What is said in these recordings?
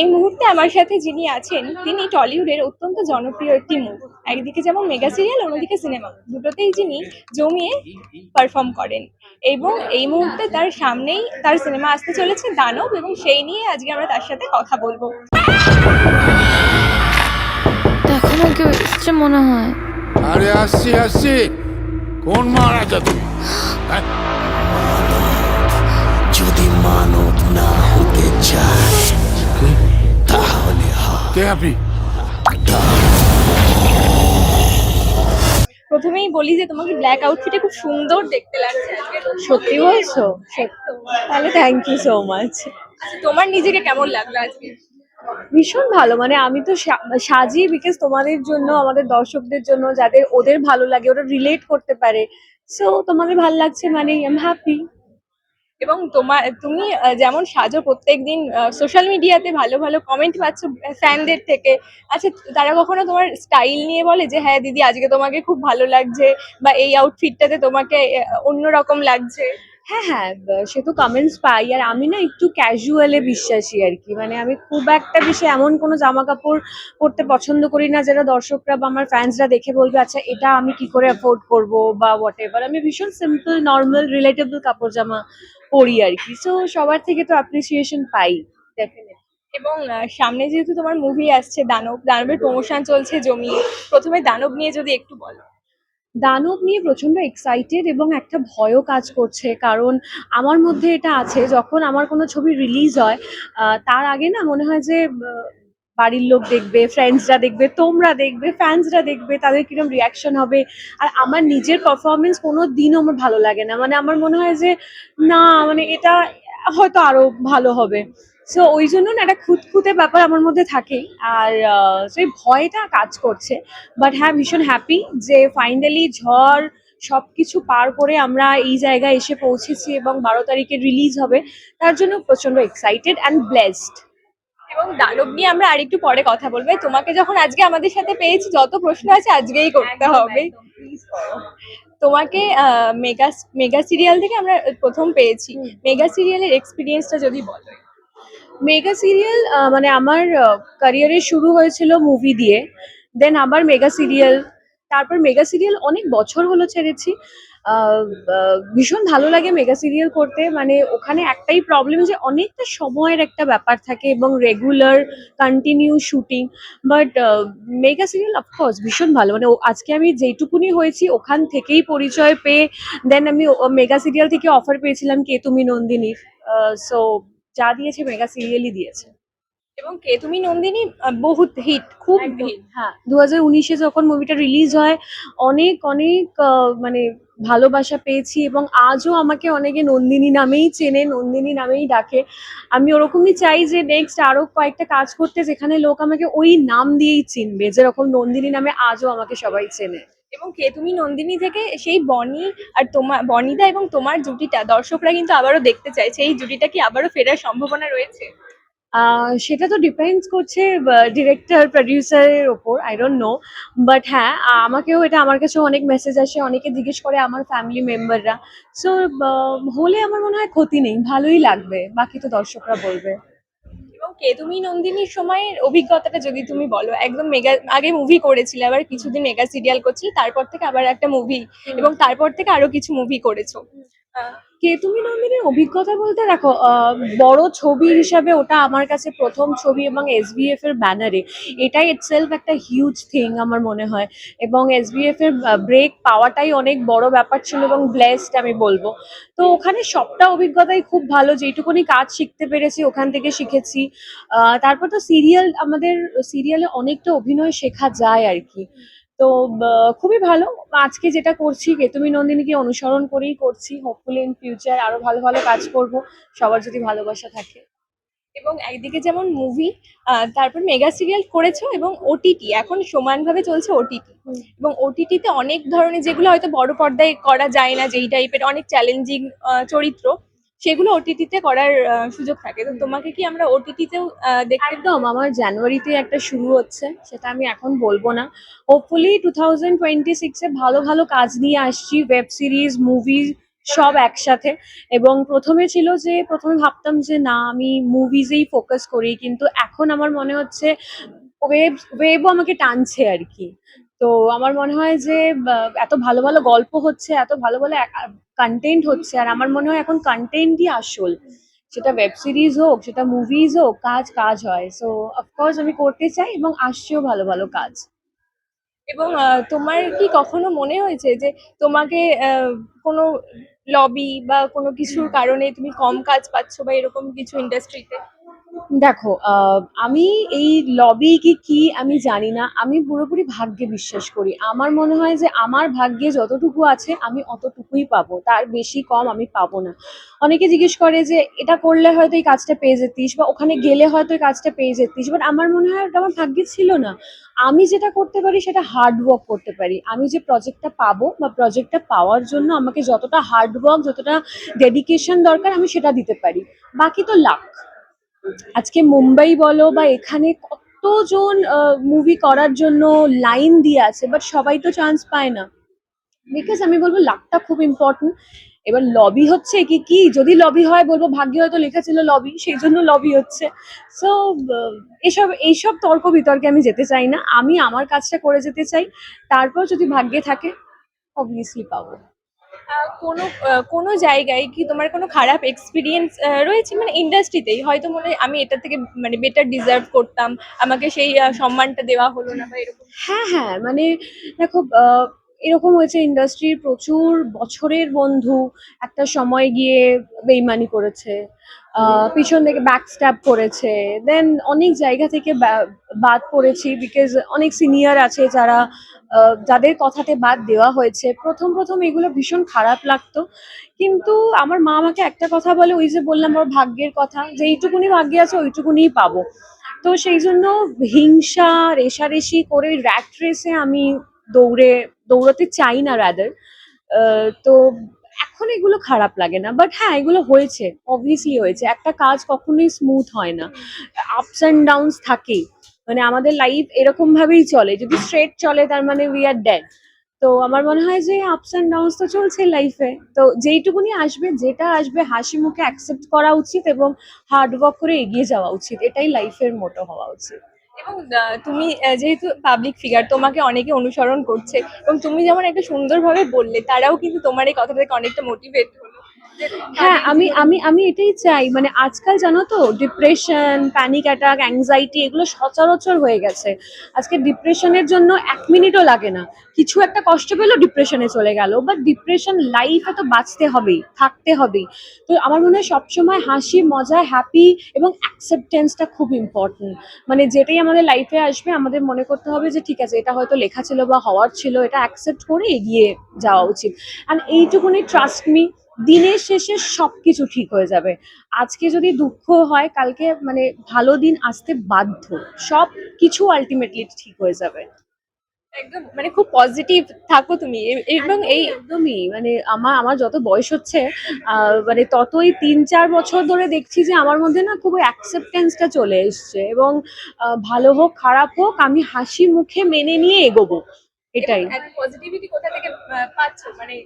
এই মুহূর্তে আমার সাথে যিনি আছেন তিনি টলিউডের অত্যন্ত জনপ্রিয় একটি মুখ। একদিকে যেমন মেগা সিরিয়াল অন্যদিকে সিনেমা। দুটোতেই যিনি জমিয়ে পারফর্ম করেন। এবং এই মুহূর্তে তার সামনেই তার সিনেমা আসতে চলেছে দানব এবং সেই নিয়ে আজকে আমরা তার সাথে কথা বলব। দেখো কেউ এসছে মনে হয়। আরে আসছি আসছি। কোন মহারাজা তুমি? হ্যাঁ? যদি মানব না হতে চায় কে আপনি? প্রথমেই বলি যে তোমাকে ব্ল্যাক আউটফিটে খুব সুন্দর দেখতে লাগছে। সত্যি বলছো? তাহলে থ্যাংক ইউ সো মাচ আচ্ছা, তোমার নিজেকে কেমন লাগল আজকে? ভীষণ ভালো মানে আমি তো সাজি বিকজ তোমাদের জন্য আমাদের দর্শকদের জন্য যাদের ওদের ভালো লাগে ওরা রিলেট করতে পারে। সো তোমাদের ভালো লাগছে মানে আই এম হ্যাপি এবং তোমার তুমি যেমন সাজো প্রত্যেক দিন সোশ্যাল মিডিয়াতে ভালো ভালো কমেন্ট পাচ্ছ ফ্যানদের থেকে। আচ্ছা তারা কখনো তোমার স্টাইল নিয়ে বলে যে হ্যাঁ দিদি, আজকে তোমাকে খুব ভালো লাগছে বা এই আউটফিটটাতে তোমাকে অন্যরকম লাগছে? হ্যাঁ হ্যাঁ সে তো কমেন্টস পাই। আর আমি না একটু ক্যাজুয়ালে বিশ্বাসী আর কি। মানে আমি খুব একটা বেশি এমন কোনো জামা কাপড় পরতে পছন্দ করি না যেটা দর্শকরা বা আমার ফ্যান্সরা দেখে বলবে আচ্ছা এটা আমি কি করে অ্যাফোর্ড করব? বা হোয়াট এভার আমি ভীষণ সিম্পল নর্মাল রিলেটেবল কাপড় জামা পরি আর কি। সো সবার থেকে তো অ্যাপ্রিসিয়েশন পাই ডেফিনেটলি এবং সামনে যেহেতু তোমার মুভি আসছে, দানব, দানবের প্রমোশন চলছে জমিয়ে, প্রথমে দানব নিয়ে যদি একটু বলো। দানব নিয়ে প্রচণ্ড এক্সাইটেড এবং একটা ভয়ও কাজ করছে। কারণ আমার মধ্যে এটা আছে, যখন আমার কোনো ছবি রিলিজ হয় তার আগে না মনে হয় যে বাড়ির লোক দেখবে ফ্রেন্ডসরা দেখবে, তোমরা দেখবে ফ্যান্সরা দেখবে, তাদের কীরকম রিয়াকশন হবে। আর আমার নিজের পারফরমেন্স কোনো দিনও আমার ভালো লাগে না। মানে আমার মনে হয় যে, না মানে এটা হয়তো আরও ভালো হবে। সো ওই জন্য না একটা খুঁতখুঁতে ব্যাপার আমার মধ্যে থাকেই। আর সেই ভয়টা কাজ করছে। বাট হ্যাঁ ভীষণ হ্যাপি যে ফাইনালি ঝড় সবকিছু পার করে আমরা এই জায়গায় এসে পৌঁছেছি এবং বারো তারিখে রিলিজ হবে। তার জন্য প্রচণ্ড এক্সাইটেড অ্যান্ড ব্লেসড এবং দানব নিয়ে আমরা আরেকটু পরে কথা বলব। তোমাকে যখন আজকে আমাদের সাথে পেয়েছি যত প্রশ্ন আছে আজকেই করতে হবে। তোমাকে মেগা মেগা সিরিয়াল থেকে আমরা প্রথম পেয়েছি। মেগা সিরিয়ালের এক্সপিরিয়েন্সটা যদি বলো। মেগা সিরিয়াল মানে আমার ক্যারিয়ারের শুরু হয়েছিল মুভি দিয়ে দেন আবার মেগা সিরিয়াল, তারপর মেগা সিরিয়াল অনেক বছর হলো ছেড়েছি। ভীষণ ভালো লাগে মেগা সিরিয়াল করতে মানে ওখানে একটাই প্রবলেম যে অনেকটা সময়ের একটা ব্যাপার থাকে এবং regular continue shooting but mega serial of course ভীষণ ভালো মানে আজকে আমি যেইটুকুনি হয়েছি ওখান থেকেই পরিচয় পেয়ে দেন আমি মেগা সিরিয়াল থেকে অফার পেয়েছিলাম কে তুমি নন্দিনীর সো যা দিয়েছে মেগা সিরিয়ালই দিয়েছে। এবং কে তুমি নন্দিনী বহুত হিট খুব হিট হ্যাঁ। দু হাজার উনিশে যখন মুভিটা রিলিজ হয় অনেক অনেক মানে ভালোবাসা পেয়েছি এবং আজও আমাকে অনেকে নন্দিনী নামেই চেনে নন্দিনী নামেই ডাকে। আমি ওরকমই চাই যে নেক্সট আরও কয়েকটা কাজ করতে যেখানে লোক আমাকে ওই নাম দিয়েই চিনবে যেরকম নন্দিনী নামে আজও আমাকে সবাই চেনে। এবং কে তুমি নন্দিনী থেকে সেই বনি আর তোমার বনিদা এবং তোমার জুটিটা, দর্শকরা কিন্তু আবারও দেখতে চাইছে, এই জুটিটা কি আবারও ফেরার সম্ভাবনা রয়েছে? সেটা তো ডিপেন্ডস করছে ডিরেক্টর প্রডিউসারের ওপর আই ডোন্ট নো বাট হ্যাঁ আমাকেও এটা, আমার কাছে অনেক মেসেজ আসে, অনেকে জিজ্ঞেস করে আমার ফ্যামিলি মেম্বাররা সো হলে আমার মনে হয় ক্ষতি নেই, ভালোই লাগবে, বাকি তো দর্শকরা বলবে। তুমি নন্দিনীর সময়ের অভিজ্ঞতাটা যদি তুমি বলো একদম মেগা আগে মুভি করেছিলে আবার কিছুদিন মেগা সিরিয়াল করছিলে তারপর থেকে আবার একটা মুভি এবং তারপর থেকে আরও কিছু মুভি করেছ। কে তুমি নন্দিনীর অভিজ্ঞতা বলতে দেখো বড় ছবি হিসাবে ওটা আমার কাছে প্রথম ছবি এবং এসবিএফ এর ব্যানারে। এটাই ইটসেলফ একটা হিউজ থিং আমার মনে হয়। এবং এসবিএফ এর ব্রেক পাওয়াটাই অনেক বড় ব্যাপার ছিল এবং ব্লেসড আমি বলব। তো ওখানে সবটা অভিজ্ঞতাই খুব ভালো যেটুকুনি কাজ শিখতে পেরেছি ওখান থেকে শিখেছি। তারপর তো সিরিয়াল আমাদের সিরিয়ালে অনেকটা অভিনয় শেখা যায় আর কি। তো খুবই ভালো। আজকে যেটা করছি কেতুমি নন্দিনীকে অনুসরণ করেই করছি। হোপফুলি ইন ফিউচার আরও ভালো ভালো কাজ করব। সবার যদি ভালোবাসা থাকে। এবং একদিকে যেমন মুভি তারপর মেগা সিরিয়াল করেছ এবং ওটিটি এখন সমানভাবে চলছে ওটিটি। এবং ওটিটিতে অনেক ধরনের যেগুলো হয়তো বড় পর্দায় করা যায় না যেই টাইপের অনেক চ্যালেঞ্জিং চরিত্র। সেগুলো ওটিটিতে করার সুযোগ থাকে। তো তোমাকে কি আমরা ওটিটিতেও দেখতে একদম, আমার জানুয়ারিতে একটা শুরু হচ্ছে, সেটা আমি এখন বলব না। হোপফুলি টু থাউজেন্ড টোয়েন্টি সিক্সে ভালো ভালো কাজ নিয়ে আসছি ওয়েব সিরিজ মুভি সব একসাথে। এবং প্রথমে ছিল যে, প্রথমে ভাবতাম যে, না, আমি মুভিজেই ফোকাস করি, কিন্তু এখন আমার মনে হচ্ছে ওয়েব ওয়েবও আমাকে টানছে আর কি। তো আমার মনে হয় যে এত ভালো ভালো গল্প হচ্ছে এত ভালো ভালো কন্টেন্ট হচ্ছে আর আমার মনে হয় এখন কন্টেন্টই আসল। সেটা ওয়েব সিরিজ হোক সেটা মুভিজ হোক কাজ কাজ হয়। সো অফকোর্স আমি করতে চাই এবং আসছেও ভালো ভালো কাজ। এবং তোমার কি কখনো মনে হয়েছে যে তোমাকে কোনো লবি বা কোনো কিছুর কারণে তুমি কম কাজ পাচ্ছ বা এরকম কিছু ইন্ডাস্ট্রিতে দেখো আমি এই লবি কি কি আমি জানি না। আমি পুরোপুরি ভাগ্যে বিশ্বাস করি। আমার মনে হয় যে আমার ভাগ্যে যতটুকু আছে, আমি অতটুকুই পাবো। তার বেশি কম আমি পাবো না। অনেকে জিজ্ঞেস করে যে, এটা করলে হয়তো এই কাজটা পেয়ে যেতিস বা ওখানে গেলে হয়তো এই কাজটা পেয়ে যেতিস। বাট আমার মনে হয় ওটা আমার ভাগ্যে ছিল না। আমি যেটা করতে পারি, সেটা হার্ড ওয়ার্ক করতে পারি। আমি যে প্রজেক্টটা পাবো বা প্রজেক্টটা পাওয়ার জন্য আমাকে যতটা হার্ড ওয়ার্ক যতটা ডেডিকেশন দরকার, আমি সেটা দিতে পারি। বাকি তো লাক আজকে মুম্বাই বলো বা এখানে কতজন মুভি করার জন্য লাইন দিয়ে আছে বাট সবাই তো চান্স পায় না। বিকজ আমি বলব লাকটা খুব ইম্পর্টেন্ট এবার লবি হচ্ছে কি কি? যদি লবি হয়, বলব ভাগ্যে হয়তো লেখা ছিল লবি সেই জন্য লবি হচ্ছে। সো এসব, এইসব তর্ক বিতর্কে আমি যেতে চাই না। আমি আমার কাজটা করে যেতে চাই। তারপর যদি ভাগ্যে থাকে অবভিয়াসলি পাবো। কোনো কোনো জায়গায় কি তোমার কোনো খারাপ এক্সপিরিয়েন্স রয়েছে? মানে ইন্ডাস্ট্রিতেই হয়তো মনে হয় আমি এটা থেকে মানে বেটার ডিজার্ভ করতাম। আমাকে সেই সম্মানটা দেওয়া হলো না বা এরকম। হ্যাঁ হ্যাঁ। মানে দেখো এরকম হয়েছে ইন্ডাস্ট্রির প্রচুর বছরের বন্ধু একটা সময় গিয়ে বেইমানি করেছে। পিছন থেকে ব্যাক স্ট্যাপ করেছে। দেন অনেক জায়গা থেকে বাদ পড়েছি বিকজ অনেক সিনিয়র আছে যারা যাদের কথাতে বাদ দেওয়া হয়েছে, প্রথম প্রথম এগুলো ভীষণ খারাপ লাগতো। কিন্তু আমার মা আমাকে একটা কথা বলে, ওই যে বললাম আমার ভাগ্যের কথা, যে এইটুকুনি ভাগ্যে আছে, ওইটুকুনিই পাবো। তো সেই জন্য হিংসা রেষারেষি করে র্যাট রেসে আমি দৌড়ে, দৌড়াতে চাই না রাদার তো এখন এগুলো খারাপ লাগে না। বাট হ্যাঁ এগুলো হয়েছে অবভিয়াসলি হয়েছে। একটা কাজ কখনোই স্মুথ হয় না। আপস অ্যান্ড ডাউনস থাকেই। মানে আমাদের লাইফ এরকম ভাবেই চলে। যদি স্ট্রেট চলে, তার মানে উই আর ডেড তো আমার মনে হয় যে আপস অ্যান্ড ডাউনস তো চলছে লাইফে তো যেইটুকুনি আসবে, যেটা আসবে, হাসি মুখে অ্যাকসেপ্ট করা উচিত এবং হার্ড ওয়ার্ক করে এগিয়ে যাওয়া উচিত। এটাই লাইফের মোটো হওয়া উচিত। এবং তুমি যেহেতু পাবলিক ফিগার তোমাকে অনেকে অনুসরণ করছে এবং তুমি যেমন একটা সুন্দরভাবে বললে, তারাও কিন্তু তোমার এই কথা থেকে অনেকটা মোটিভেট হ্যাঁ আমি আমি আমি এটাই চাই। মানে আজকাল জানো তো ডিপ্রেশন প্যানিক অ্যাটাক অ্যাংজাইটি এগুলো সচরাচর হয়ে গেছে। আজকে ডিপ্রেশনের জন্য এক মিনিটও লাগে না। কিছু একটা কষ্ট পেল ডিপ্রেশনে চলে গেল। বাট ডিপ্রেশন লাইফে তো বাঁচতে হবেই, থাকতে হবেই। তো আমার মনে হয় সবসময় হাসি, মজা হ্যাপি এবং অ্যাকসেপ্টেন্সটা খুব ইম্পর্টেন্ট মানে যেটাই আমাদের লাইফে আসবে, আমাদের মনে করতে হবে যে, ঠিক আছে, এটা হয়তো লেখা ছিল বা হওয়ার ছিল, এটা অ্যাকসেপ্ট করে এগিয়ে যাওয়া উচিত। অ্যান্ড এইটুকুনি ট্রাস্ট মি দিনের শেষে সবকিছু ঠিক হয়ে যাবে। আজকে যদি দুঃখ হয় কালকে মানে ভালো দিন আসতে বাধ্য। সব কিছু আলটিমেটলি ঠিক হয়ে যাবে। একদম মানে খুব পজিটিভ থাকো তুমি। এবং এই একদমই। মানে আমার আমার যত বয়স হচ্ছে আহ, মানে ততই তিন চার বছর ধরে দেখছি যে আমার মধ্যে না খুব অ্যাকসেপ্টেন্সটা চলে এসছে। এবং ভালো হোক খারাপ হোক আমি হাসি মুখে মেনে নিয়ে এগোবো। এটাই। পজিটিভিটি কোথা থেকে পাচ্ছ? মানে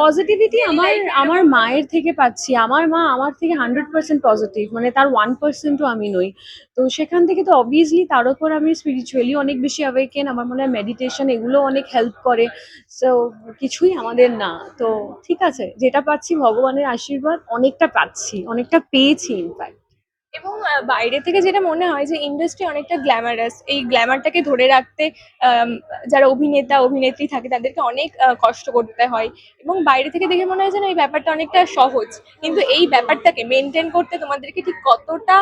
পজিটিভিটি আমার আমার মায়ের থেকে পাচ্ছি। আমার মা আমার থেকে হান্ড্রেড পার্সেন্ট পজিটিভ মানে তার ওয়ান পার্সেন্টও আমি নই। তো সেখান থেকে তো অবভিয়াসলি তার উপর আমি স্পিরিচুয়ালি অনেক বেশি অ্যাওয়েকেন আমার মনে হয় মেডিটেশন এগুলো অনেক হেল্প করে। সো কিছুই আমাদের না। তো ঠিক আছে যেটা পাচ্ছি ভগবানের আশীর্বাদ অনেকটা পাচ্ছি অনেকটা পেয়েছি ইনফ্যাক্ট এবং বাইরে থেকে যেটা মনে হয় যে ইন্ডাস্ট্রি অনেকটা গ্ল্যামারাস এই গ্ল্যামারটাকে ধরে রাখতে যারা অভিনেতা, অভিনেত্রী থাকে, তাদেরকে অনেক কষ্ট করতে হয়। এবং বাইরে থেকে দেখে মনে হয় যেন এই ব্যাপারটা অনেকটা সহজ। কিন্তু এই ব্যাপারটাকে মেনটেন করতে তোমাদেরকে ঠিক কতটা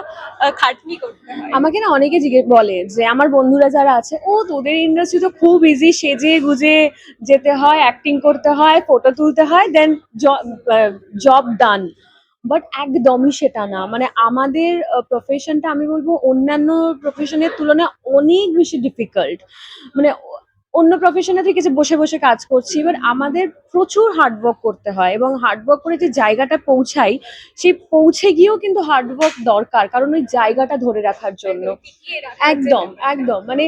খাটনি করতে হয়? আমাকে না অনেকে জিজ্ঞেস বলে যে আমার বন্ধুরা যারা আছে, ও, তোদের ইন্ডাস্ট্রি তো খুব ইজি সেজে গুজে যেতে হয় অ্যাক্টিং করতে হয় ফটো তুলতে হয় দেন জব ডান বাট একদমই সেটা না। মানে আমাদের প্রফেশনটা আমি বলব অন্যান্য প্রফেশনের তুলনায় অনেক বেশি ডিফিকাল্ট মানে অন্য প্রফেশনে থেকে যে বসে বসে কাজ করছি এবার আমাদের প্রচুর হার্ডওয়ার্ক করতে হয় এবং হার্ডওয়ার্ক করে যে জায়গাটা পৌঁছাই সেই পৌঁছে গিয়েও কিন্তু হার্ডওয়ার্ক দরকার কারণ ওই জায়গাটা ধরে রাখার জন্য। একদম একদম মানে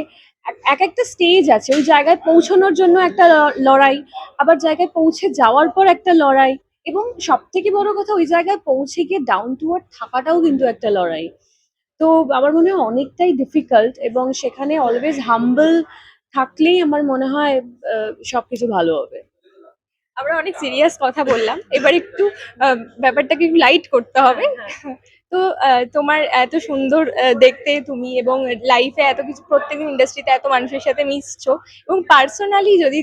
এক- এক একটা স্টেজ আছে। ওই জায়গায় পৌঁছানোর জন্য একটা লড়াই আবার জায়গায় পৌঁছে যাওয়ার পর একটা লড়াই। এবং সব থেকে বড় কথা ওই জায়গায় পৌঁছে গিয়ে ডাউন টু আর্থ থাকাটাও কিন্তু একটা লড়াই। তো আমার মনে হয় অনেকটাই ডিফিকাল্ট এবং সেখানে অলওয়েজ হাম্বল থাকলেই আমার মনে হয় সবকিছু ভালো হবে। আমরা অনেক সিরিয়াস কথা বললাম। এবার একটু ব্যাপারটাকে একটু লাইট করতে হবে। তো তোমার এত সুন্দর দেখতে তুমি এবং লাইফে এত কিছু, প্রত্যেকদিন ইন্ডাস্ট্রিতে এত মানুষের সাথে মিশছো এবং পার্সোনালি যদি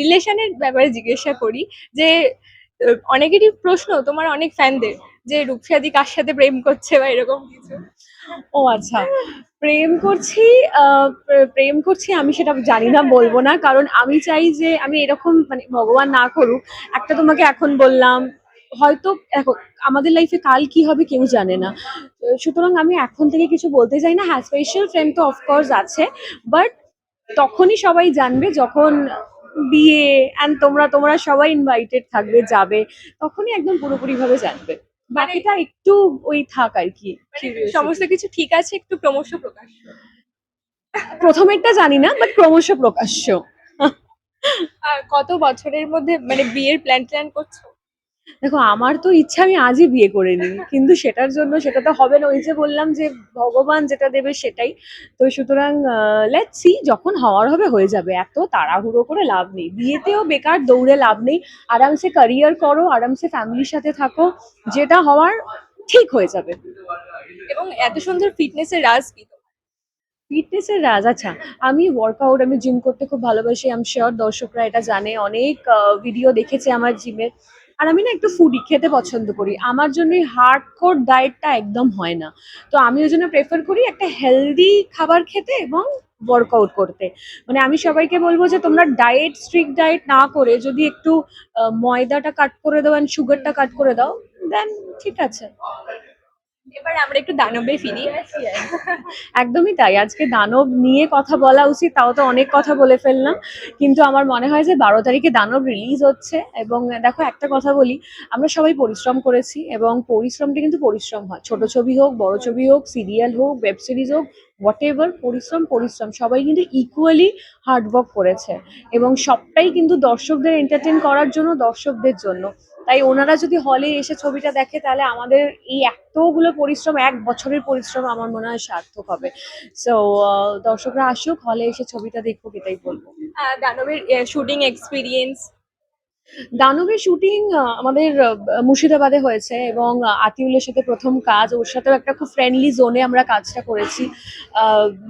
রিলেশনের ব্যাপারে জিজ্ঞাসা করি যে অনেকেরই প্রশ্ন তোমার অনেক ফ্যানদের যে রূপসাদি কার সাথে প্রেম করছে বা এরকম কিছু? ও আচ্ছা। প্রেম করছি প্রেম করছি আমি সেটা জানি না বলব না কারণ আমি চাই যে আমি এরকম মানে ভগবান না করুক। একটা তোমাকে এখন বললাম হয়তো দেখো আমাদের লাইফে কাল কি হবে কেউ জানে না। সুতরাং আমি এখন থেকে কিছু বলতে চাই না হ্যাঁ স্পেশাল ফ্রেন্ড তো অফকোর্স আছে বাট তখনই সবাই জানবে যখন বিয়ে অ্যান্ড তোমরা তোমরা সবাই ইনভাইটেড থাকবে যাবে তখনই একদম পুরোপুরি ভাবে জানবে। বাকিটা একটু ওই থাক আর কি সমস্ত কিছু ঠিক আছে একটু ক্রমশ প্রকাশ প্রথমেরটা জানি না বাট ক্রমশ প্রকাশ্য। আর কত বছরের মধ্যে মানে বিয়ের প্ল্যান ট্যান করছ? দেখো আমার তো ইচ্ছা আমি আজই বিয়ে করে নিই কিন্তু সেটার জন্য সেটা তো হবে না। ওই যে বললাম যে ভগবান যেটা দেবে সেটাই। তো সুতরাং লেট সি যখন হওয়ার হবে হয়ে যাবে। এত তাড়াহুড়ো করে লাভ নেই। বিয়েতেও বেকার দৌড়ে লাভ নেই। আরামসে ক্যারিয়ার করো আরামসে ফ্যামিলির সাথে থাকো। যেটা হওয়ার ঠিক হয়ে যাবে। এবং এত সুন্দর ফিটনেসের রাজ কি? ফিটনেসের রাজ? আচ্ছা আমি ওয়ার্কআউট আমি জিম করতে খুব ভালোবাসি। আম শিওর দর্শকরা এটা জানে। অনেক ভিডিও দেখেছে আমার জিমের আর আমি না একটু ফুডি খেতে পছন্দ করি। আমার জন্য হার্ড কোর ডায়েটটা একদম হয় না। তো আমি ওই জন্য প্রেফার করি একটা হেলদি খাবার খেতে এবং ওয়ার্কআউট করতে। মানে আমি সবাইকে বলব যে, তোমরা ডায়েট স্ট্রিক্ট ডায়েট না করে যদি একটু ময়দাটা কাট করে দাও অ্যান্ড সুগারটা কাট করে দাও দেন ঠিক আছে। এবার আমরা একটু দানবে ফিরি। একদমই তাই, আজকে দানব নিয়ে কথা বলা উচিত, তাও তো অনেক কথা বলে ফেললাম। কিন্তু আমার মনে হয় যে বারো তারিখে দানব রিলিজ হচ্ছে এবং দেখো একটা কথা বলি, আমরা সবাই পরিশ্রম করেছি এবং পরিশ্রমটা কিন্তু পরিশ্রম হয়। ছোট ছবি হোক, বড় ছবি হোক সিরিয়াল হোক ওয়েব সিরিজ হোক হোয়াট এভার পরিশ্রম পরিশ্রম, সবাই কিন্তু ইকুয়ালি হার্ডওয়ার্ক করেছে। এবং সবটাই কিন্তু দর্শকদের এন্টারটেন করার জন্য, দর্শকদের জন্য। তাই ওনারা যদি হলে এসে ছবিটা দেখে, তাহলে আমাদের এই এতগুলো পরিশ্রম, এক বছরের পরিশ্রম আমার মনে হয় সার্থক হবে। সো দর্শকরা আসুক হলে এসে ছবিটা দেখুক, এটাই বলব। দানবের শুটিং এক্সপিরিয়েন্স দানবের শুটিং আমাদের মুর্শিদাবাদে হয়েছে এবং আতিউলের সাথে প্রথম কাজ, ওর সাথেও একটা খুব ফ্রেন্ডলি জোনে আমরা কাজটা করেছি।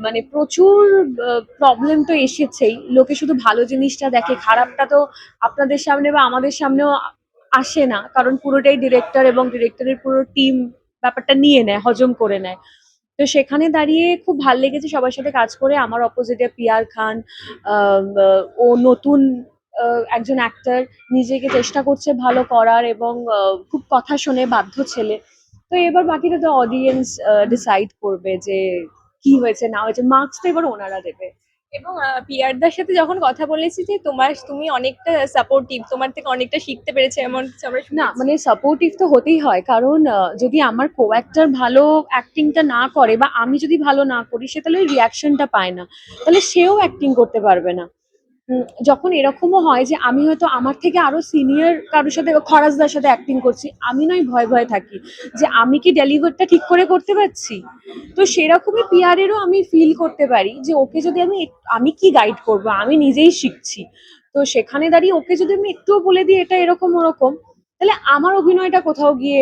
মানে প্রচুর প্রবলেম তো এসেছেই। লোকে শুধু ভালো জিনিসটা দেখে, খারাপটা তো আপনাদের সামনে বা আমাদের সামনেও আসে না। কারণ পুরোটাই ডিরেক্টর এবং ডিরেক্টরের পুরো টিম ব্যাপারটা নিয়ে নেয়, হজম করে নেয়। তো সেখানে দাঁড়িয়ে খুব ভালো লেগেছে সবার সাথে কাজ করে। আমার অপোজিটে পিয়ার খান ও নতুন একজন অ্যাক্টর নিজেকে চেষ্টা করছে ভালো করার এবং খুব কথা শুনে বাধ্য ছেলে। তো এবার বাকিটা তো অডিয়েন্স ডিসাইড করবে যে কি হয়েছে, না হয়েছে। মার্কস তো এবার ওনারা দেবে। এবং পিয়ারদার সাথে যখন কথা বলেছি যে তোমার, তুমি অনেকটা সাপোর্টিভ তোমার থেকে অনেকটা শিখতে পেরেছে এমন না মানে সাপোর্টিভ তো হতেই হয়। কারণ যদি আমার কো অ্যাক্টর ভালো অ্যাক্টিংটা না করে বা আমি যদি ভালো না করি, সে তাহলে ওই রিয়াকশনটা পায় না। তাহলে সেও অ্যাক্টিং করতে পারবে না। যখন এরকমও হয় যে আমি হয়তো আমার থেকে আরও সিনিয়র কারোর সাথে, খরাজদার সাথে অ্যাক্টিং করছি, আমি নয়, ভয় ভয় থাকি যে আমি কি ডেলিভারটা ঠিক করে করতে পারছি? তো সেরকমই পিয়ারেরও আমি ফিল করতে পারি যে ওকে যদি আমি আমি কি গাইড করব? আমি নিজেই শিখছি। তো সেখানে দাঁড়িয়ে ওকে যদি আমি একটুও বলে দিই এটা এরকম ওরকম, তাহলে আমার অভিনয়টা কোথাও গিয়ে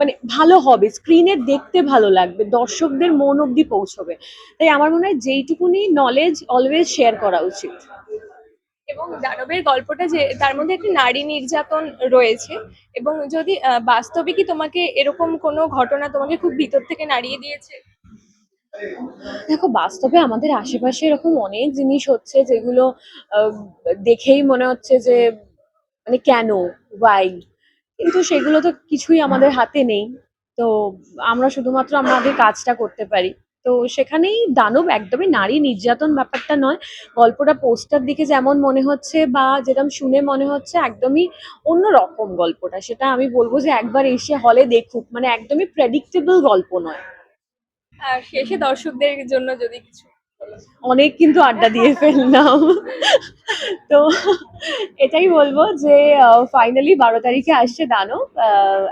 মানে ভালো হবে স্ক্রিনে দেখতে ভালো লাগবে, দর্শকদের মন অব্দি পৌঁছবে। তাই আমার মনে হয় যেইটুকুনি নলেজ অলওয়েজ শেয়ার করা উচিত। এবং দানবের গল্পটা যে, তার মধ্যে একটি নারী নির্যাতন রয়েছে, এবং যদি বাস্তবে কি তোমাকে এরকম কোনো ঘটনা তোমাকে খুব ভিতর থেকে নাড়িয়ে দিয়েছে? দেখো, বাস্তবে আমাদের আশেপাশে এরকম অনেক জিনিস হচ্ছে যেগুলো দেখেই মনে হচ্ছে যে মানে কেন? ওয়াই কিন্তু সেগুলো তো কিছুই আমাদের হাতে নেই। তো আমরা শুধুমাত্র আমাদের কাজটা করতে পারি। তো সেখানেই দানব একদমই নারী নির্যাতন ব্যাপারটা নয়। গল্পটা পোস্টার দিকে যেমন মনে হচ্ছে বা যেরকম শুনে মনে হচ্ছে একদমই অন্য রকম গল্পটা। সেটা আমি বলব যে একবার এসে হলে দেখুক। মানে একদমই প্রেডিক্টেবল গল্প নয়। আর শেষে দর্শকদের জন্য যদি কিছু অনেক কিন্তু আড্ডা দিয়ে ফেললাম। তো এটাই বলব যে ফাইনালি বারো তারিখে আসছে দানব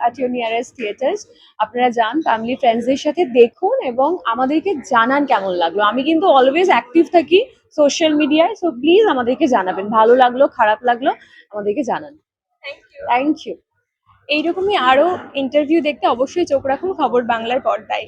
অ্যাট ইউর নিয়ারেস্ট থিয়েটার্স আপনারা যান ফ্যামিলি ফ্রেন্ডসদের সাথে দেখুন এবং আমাদেরকে জানান কেমন লাগল। আমি কিন্তু অলওয়েজ অ্যাক্টিভ থাকি সোশ্যাল মিডিয়ায় সো প্লিজ আমাদেরকে জানাবেন। ভালো লাগল খারাপ লাগল আমাদেরকে জানান। থ্যাংক ইউ এইরকমই আরও ইন্টারভিউ দেখতে অবশ্যই চোখ রাখুন খবর বাংলার পর্দায়।